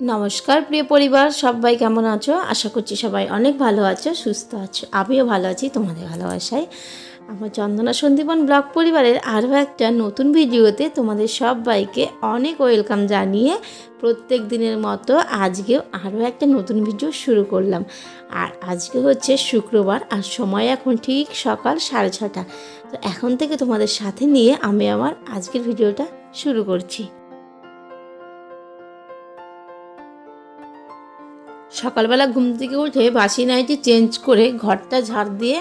নমস্কার, প্রিয় পরিবার, সবাই কেমন আছো? আশা করছি সবাই অনেক ভালো আছো, সুস্থ আছো। আমিও ভালো আছি, তোমাদের ভালোবাসায়। আমার চন্দনা সন্দীপন ব্লগ পরিবারের আরও একটা নতুন ভিডিওতে তোমাদের সবাইকে অনেক ওয়েলকাম জানিয়ে প্রত্যেক দিনের মতো আজকেও আরও একটা নতুন ভিডিও শুরু করলাম। আর আজকে হচ্ছে শুক্রবার আর সময় এখন ঠিক সকাল সাড়ে ছটা। তো এখন থেকে তোমাদের সাথে নিয়ে আমি আমার আজকের ভিডিওটা শুরু করছি। সকালবেলা ঘুম থেকে উঠে বাসি নাইটি চেঞ্জ করে ঘরটা ঝাড় দিয়ে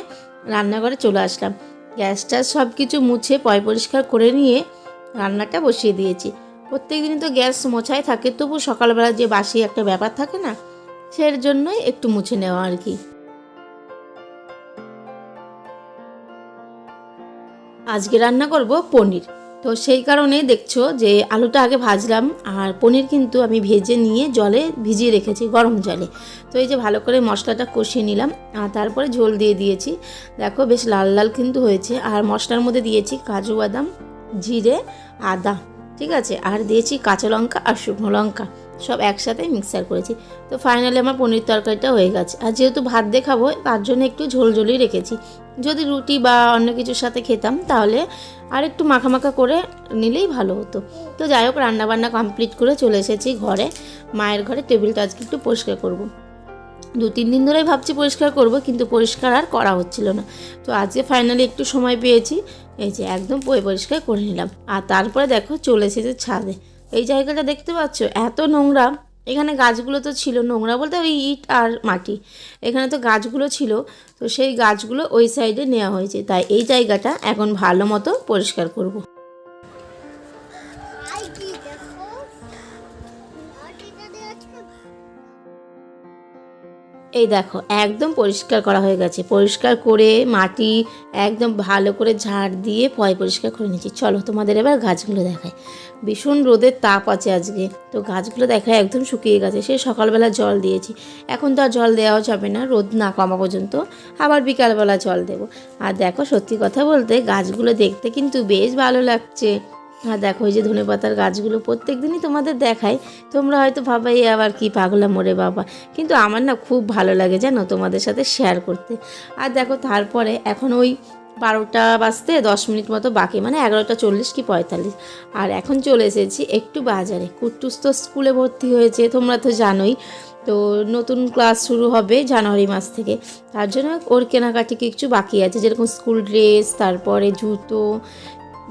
রান্নাঘরে চলে আসলাম। গ্যাসটা সব কিছু মুছে পয় পরিষ্কার করে নিয়ে রান্নাটা বসিয়ে দিয়েছি। প্রত্যেক দিনই তো গ্যাস মোছাই থাকে, তবু সকালবেলা যে বাসি একটা ব্যাপার থাকে না, সের জন্যই একটু মুছে নেওয়া আর কি। আজকে রান্না করব পনির। তো সেই কারণে দেখছ যে আলুটা আগে ভাজলাম আর পনির কিন্তু আমি ভেজে নিয়ে জলে ভিজিয়ে রেখেছি গরম জলে। তো এই যে ভালো করে মশলাটা কষিয়ে নিলাম আর তারপরে ঝোল দিয়ে দিয়েছি। দেখো বেশ লাল লাল কিন্তু হয়েছে আর মশলার মধ্যে দিয়েছি কাজু বাদাম, জিরে, আদা, ঠিক আছে? আর দিয়েছি কাঁচা লঙ্কা আর শুকনো লঙ্কা। সব একসাথে মিক্সার করেছি। তো ফাইনালি আমার পনির তরকারিটা হয়ে গেছে। আর যেহেতু ভাত দিয়ে খাব, তার জন্য একটু ঝোল ঝোলই রেখেছি। যদি রুটি বা অন্য কিছুর সাথে খেতাম, তাহলে আর একটু মাখা মাখা করে নিলেই ভালো হতো। তো যাই হোক, রান্নাবান্না কমপ্লিট করে চলে এসেছি ঘরে। মায়ের ঘরে টেবিলটা আজকে একটু পরিষ্কার করব। দু, তিন দিন ধরেই ভাবছি পরিষ্কার করব, কিন্তু পরিষ্কার আর করা হচ্ছিল না। তো আজকে ফাইনালি একটু সময় পেয়েছি, এই যে একদম পরিষ্কার করে নিলাম। আর তারপরে দেখো চলে এসেছে ছাদে। এই জায়গাটা দেখতে পাচ্ছ? এত নোংরা। এখানে গাছগুলো তো ছিল, নোংরা বলতে ওই ইট আর মাটি। এখানে তো গাছগুলো ছিল, তো সেই গাছগুলো ওই সাইডে নেওয়া হয়েছে। তাই এই জায়গাটা এখন ভালো মতো পরিষ্কার করব। এই দেখো, একদম পরিষ্কার করা হয়ে গেছে। পরিষ্কার করে মাটি একদম ভালো করে ঝাড় দিয়ে পয় পরিষ্কার করে নিচ্ছি চলো তোমাদের এবার গাছগুলো দেখায় ভীষণ রোদের তাপ আছে আজকে। তো গাছগুলো দেখায় একদম শুকিয়ে গেছে। সে সকালবেলা জল দিয়েছি। এখন তো আর জল দেওয়াও যাবে না। রোদ না কমা পর্যন্ত। আবার বিকালবেলা জল দেবো। আর দেখো সত্যি কথা বলতে, গাছগুলো দেখতে কিন্তু বেশ ভালো লাগছে। আর দেখো, এই যে ধনে পাতার গাছগুলো প্রত্যেক দিনই তোমাদের দেখাই। তোমরা হয়তো ভাবাই আবার কি পাগলা মোরে বাবা। কিন্তু আমার না খুব ভালো লাগে জানো তোমাদের সাথে শেয়ার করতে। আর দেখো, তারপরে এখন ওই বারোটা বাজতে দশ মিনিট মতো বাকি মানে এগারোটা চল্লিশ কি পঁয়তাল্লিশ। আর এখন চলে এসেছি একটু বাজারে। কুট্টুস তো স্কুলে ভর্তি হয়েছে, তোমরা তো জানোই। তো নতুন ক্লাস শুরু হবে জানুয়ারি মাস থেকে। তার জন্য ওর কেনাকাটি কিছু বাকি আছে, যেরকম স্কুল ড্রেস, তারপরে জুতো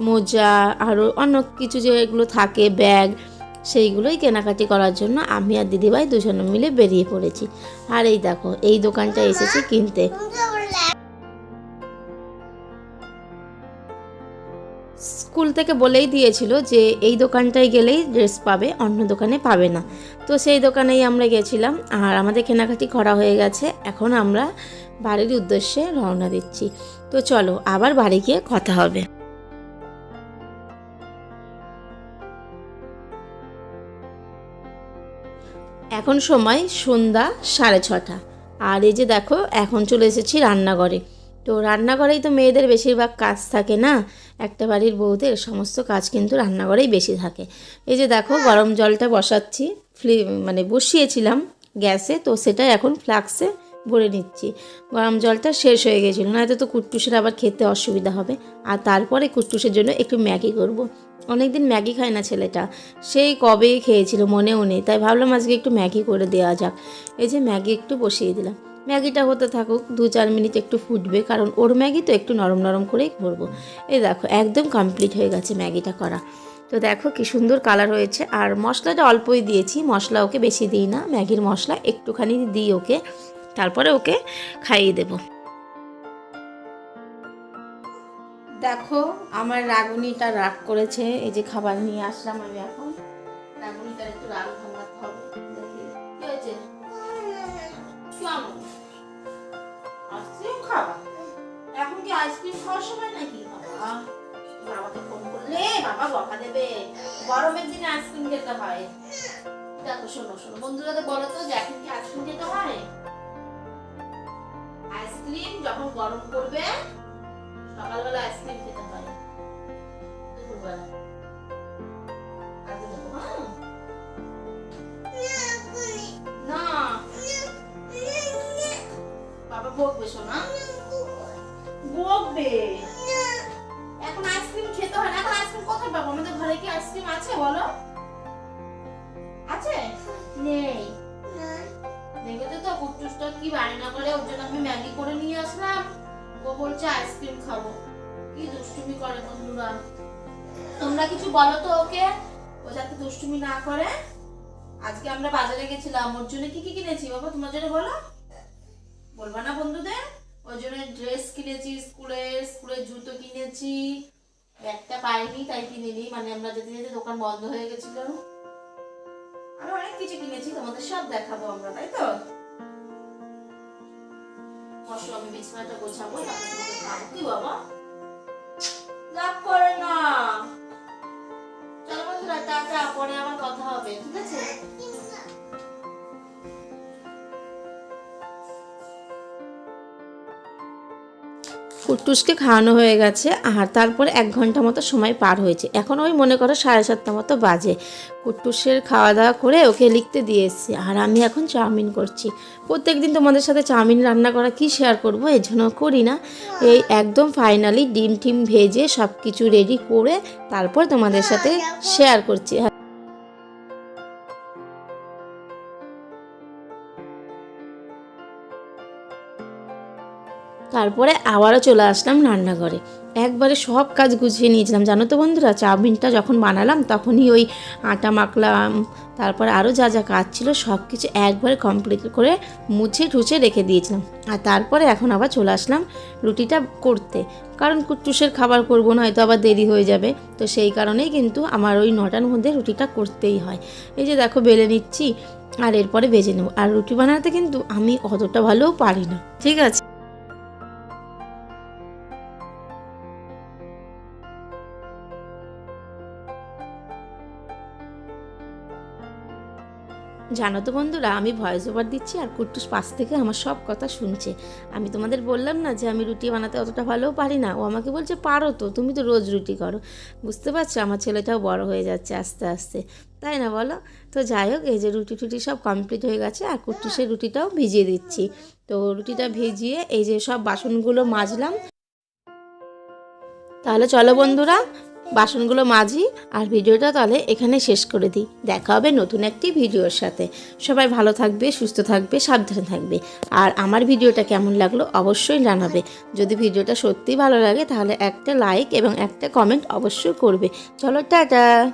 মোজা আরও অন্য কিছু যেগুলো থাকে, ব্যাগ, সেইগুলোই কেনাকাটি করার জন্য আমি আর দিদিভাই দুজনে মিলে বেরিয়ে পড়েছি। আর এই দেখো, এই দোকানটা এসেছি কিনতে। স্কুল থেকে বলেই দিয়েছিল যে এই দোকানটায় গেলেই ড্রেস পাবে, অন্য দোকানে পাবে না। তো সেই দোকানেই আমরা গেছিলাম, আর আমাদের কেনাকাটি করা হয়ে গেছে। এখন আমরা বাড়ির উদ্দেশ্যে রওনা দিচ্ছি। তো চলো, আবার বাড়ি গিয়ে কথা হবে। এখন সময় সন্ধ্যা সাড়ে ছটা। আর এই যে দেখো, এখন চলে এসেছি রান্নাঘরে। তো রান্নাঘরেই তো মেয়েদের বেশিরভাগ কাজ থাকে না? একটা বাড়ির বউদের সমস্ত কাজ কিন্তু রান্নাঘরেই বেশি থাকে। এই যে দেখো, গরম জলটা বসাচ্ছি ফ্লি মানে বসিয়েছিলাম গ্যাসে, তো সেটা এখন ফ্লাক্সে ভরে নিচ্ছি। গরম জলটা শেষ হয়ে গেছিল নয়তো তো কুট্টুসের আবার খেতে অসুবিধা হবে। আর তারপরে কুট্টুসের জন্য একটু ম্যাগি করব। অনেকদিন ম্যাগি খায় না ছেলেটা। সেই কবে খেয়েছিল, মনেও নেই। তাই ভাবলাম আজকে একটু ম্যাগি করে দেওয়া যাক। এই যে ম্যাগি একটু বসিয়ে দিলাম। ম্যাগিটা হতে থাকুক, দু চার মিনিট একটু ফুটবে, কারণ ওর ম্যাগি তো একটু নরম নরম করেই করব এই দেখো, একদম কমপ্লিট হয়ে গেছে ম্যাগিটা করা। তো দেখো কি সুন্দর কালার হয়েছে। আর মশলাটা অল্পই দিয়েছি, মশলা ওকে বেশি দিই না। ম্যাগির মশলা একটুখানি দিই ওকে, তারপরে ওকে খাইয়ে দেব। দেখো, আমার রাগুনিটা রাগ করেছে, এই যে খাবার নিয়ে আসলাম আমি এখন। রাগুনিটার একটু রাগ আইসক্রিম খাওয়া এখন কি আইসক্রিম খাওয়ার সময় নাকি? বাবা দেবে। গরমের দিনে আইসক্রিম খেতে হয়। বন্ধুরা বলো তো যে এখন কি আইসক্রিম খেতে হয়? আইসক্রিম যখন গরম করবে সকালবেলা আইসক্রিম না। এখন আইসক্রিম খেতে হয় না। এখন আইসক্রিম কোথায় পাবো? আমাদের ঘরে কি আইসক্রিম আছে বলো? আছে? নেই। দেখেছ তো কুটুসটা কি করে? ওর জন্য আমি ম্যাগি করে নিয়ে আসলাম। তোমরা কিছু বলো তো ওকে? ও যাতে দুষ্টুমি না করে। আজকে আমরা বাজারে গেছিলাম, ওর জন্য কি কি কিনেছি বাবা? তোমার জন্য বলো। বলবা না বন্ধুদের? ওর জন্য ড্রেস কিনেছি স্কুলের স্কুলের জুতো কিনেছি। ব্যাগটা পাইনি, তাই কিনিনি। মানে আমরা যেতে যেতে দোকান বন্ধ হয়ে গেছিল। আমি অনেক কিছু কিনেছি, তোমাদের সব দেখাবো আমরা, তাই তো? বসো আমি বিছানাটা গোছাবো কি বাবা? লাভ করে না। চলো বন্ধুরা, টাটা, পরে আবার কথা হবে, ঠিক আছে? কুট্টুসকে খাওয়ানো হয়ে গেছে, আর তারপরে এক ঘণ্টা মতো সময় পার হয়েছে। এখন ওই মনে করো সাড়ে সাতটা মতো বাজে। কুট্টুসের খাওয়া দাওয়া করে ওকে লিখতে দিয়ে এসেছি, আর আমি এখন চাউমিন করছি। প্রত্যেক দিন তোমাদের সাথে চাউমিন রান্না করা কি শেয়ার করব এই জন্য করি না। এই একদম ফাইনালি ডিম টিম ভেজে সব কিছু রেডি করে তারপর তোমাদের সাথে শেয়ার করছি। তারপরে আবারও চলে আসলাম রান্নাঘরে। একবারে সব কাজ গুছিয়ে নিয়েছিলাম, জানো তো বন্ধুরা? চাউমিনটা যখন বানালাম তখনই ওই আটা মাখলাম, তারপরে আরও যা যা কাজ ছিল সব কিছু একবারে কমপ্লিট করে মুছে ঠুছে রেখে দিয়েছিলাম। আর তারপরে এখন আবার চলে আসলাম রুটিটা করতে। কারণ কুট্টুসের খাবার করব না, হয়তো আবার দেরি হয়ে যাবে। তো সেই কারণেই কিন্তু আমার ওই নটার মধ্যে রুটিটা করতেই হয়। এই যে দেখো বেলে নিচ্ছি, আর এরপরে ভেজে নেব। আর রুটি বানাতে কিন্তু আমি অতটা ভালোও পারি না। ঠিক আছে? জানো তো বন্ধুরা, আমি ভয়েস ওভার দিচ্ছি আর কুট্টুস পাশ থেকে আমার সব কথা শুনছে। আমি তোমাদের বললাম না যে আমি রুটি বানাতে অতটা ভালোও পারি না। ও আমাকে বলছে, পারো তো, তুমি তো রোজ রুটি করো। বুঝতে পারছ? আমার ছেলেটাও বড় হয়ে যাচ্ছে আস্তে আস্তে। তাই না বলো? তো যাই হোক, এই যে রুটি টুটি সব কমপ্লিট হয়ে গেছে আর কুট্টুসের রুটিটাও ভিজিয়ে দিচ্ছি। তো রুটিটা ভিজিয়ে এই যে সব বাসনগুলো মাজলাম। তাহলে চলো বন্ধুরা বাসনগুলো মাজি আর ভিডিওটা তাহলে এখানে শেষ করে দিই। দেখা হবে নতুন একটি ভিডিওর সাথে। সবাই ভালো থাকবে, সুস্থ থাকবে, সাবধানে থাকবে। আর আমার ভিডিওটা কেমন লাগল অবশ্যই জানাবে। যদি ভিডিওটা সত্যি ভালো লাগে তাহলে একটা লাইক এবং একটা কমেন্ট অবশ্যই করবে। চলো, টাটা!